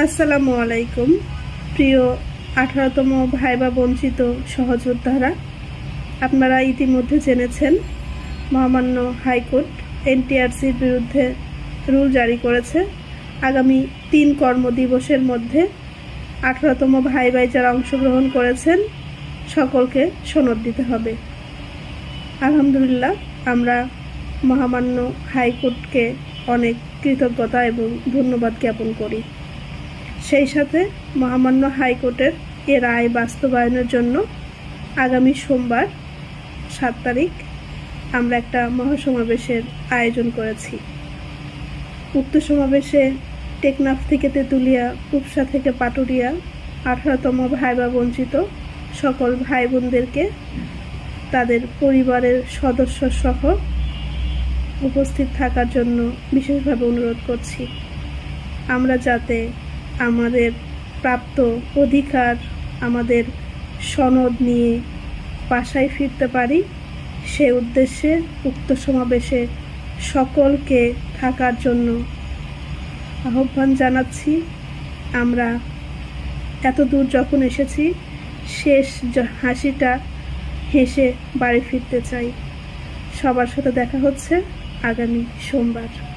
আসসালামু আলাইকুম, প্রিয় আঠারোতম ভাইবা বঞ্চিত সহযোদ্ধারা। আপনারা ইতিমধ্যে জেনেছেন, মহামান্য হাইকোর্ট এনটিআরসির বিরুদ্ধে রুল জারি করেছে। আগামী তিন কর্মদিবসের মধ্যে আঠারোতম ভাই ভাই যারা অংশগ্রহণ করেছেন, সকলকে সনদ দিতে হবে। আলহামদুলিল্লাহ, আমরা মহামান্য হাইকোর্টকে অনেক কৃতজ্ঞতা এবং ধন্যবাদ জ্ঞাপন করি। সেই সাথে মহামান্য হাইকোর্টের এ রায় বাস্তবায়নের জন্য আগামী সোমবার সাত তারিখ আমরা একটা মহাসমাবেশের আয়োজন করেছি। উক্ত সমাবেশে টেকনাফ থেকে তেঁতুলিয়া, উপসা থেকে পাটুরিয়া, আঠারোতম ভাইবা বঞ্চিত সকল ভাই বোনদেরকে তাদের পরিবারের সদস্য সহ উপস্থিত থাকার জন্য বিশেষভাবে অনুরোধ করছি। আমরা যাতে আমাদের প্রাপ্ত অধিকার, আমাদের সনদ নিয়ে বাসায় ফিরতে পারি। সে উদ্দেশ্যে উক্ত সমাবেশে সকলকে থাকার জন্য আহ্বান জানাচ্ছি। আমরা এত দূর যখন এসেছি, শেষ হাসিটা হেসে বাড়ি ফিরতে চাই। সবার সাথে দেখা হচ্ছে আগামী সোমবার।